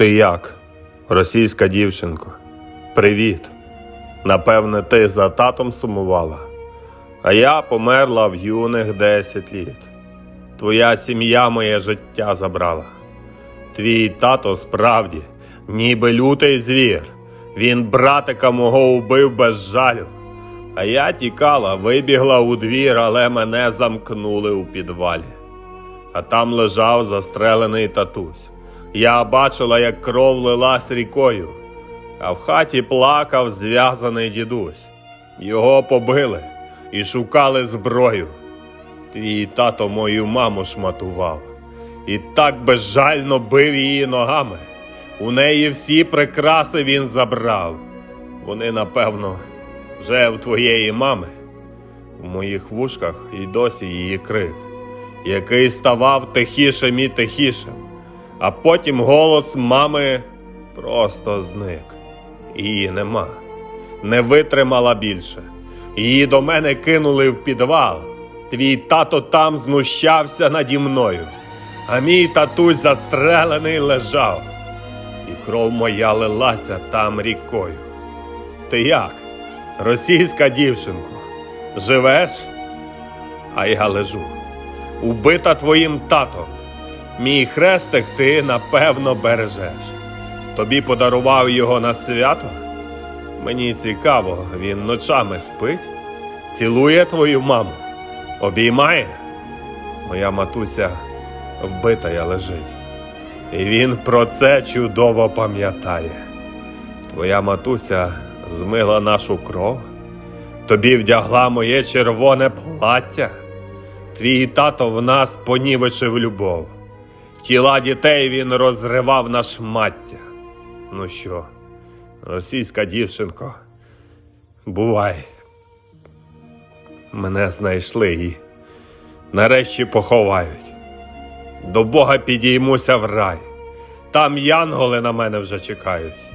Ти як, російська дівчинко? Привіт. Напевне, ти за татом сумувала, а я померла в юних 10 літ. Твоя сім'я моє життя забрала. Твій тато справді, ніби лютий звір. Він братика мого убив без жалю. А я тікала, вибігла у двір, але мене замкнули у підвалі. А там лежав застрелений татусь. Я бачила, як кров лилась рікою, а в хаті плакав зв'язаний дідусь. Його побили і шукали зброю. Твій тато мою маму шматував і так безжально бив її ногами. У неї всі прикраси він забрав. Вони, напевно, вже в твоєї мами. У моїх вушках і досі її крик, який ставав тихішим і тихішим, а потім голос мами просто зник. Її нема, не витримала більше. Її до мене кинули в підвал. Твій тато там знущався наді мною, а мій татусь застрелений лежав, і кров моя лилася там рікою. Ти як, російська дівчинко, живеш? А я лежу, убита твоїм татом. Мій хрестик ти напевно бережеш. Тобі подарував його на свято? Мені цікаво, він ночами спить, цілує твою маму, обіймає. Моя матуся вбитая лежить. І він про це чудово пам'ятає. Твоя матуся змила нашу кров, тобі вдягла моє червоне плаття. Твій тато в нас понівечив любов. Тіла дітей він розривав на шмаття. Ну що, російська дівчинко, бувай. Мене знайшли і нарешті поховають. До Бога підіймуся в рай. Там янголи на мене вже чекають.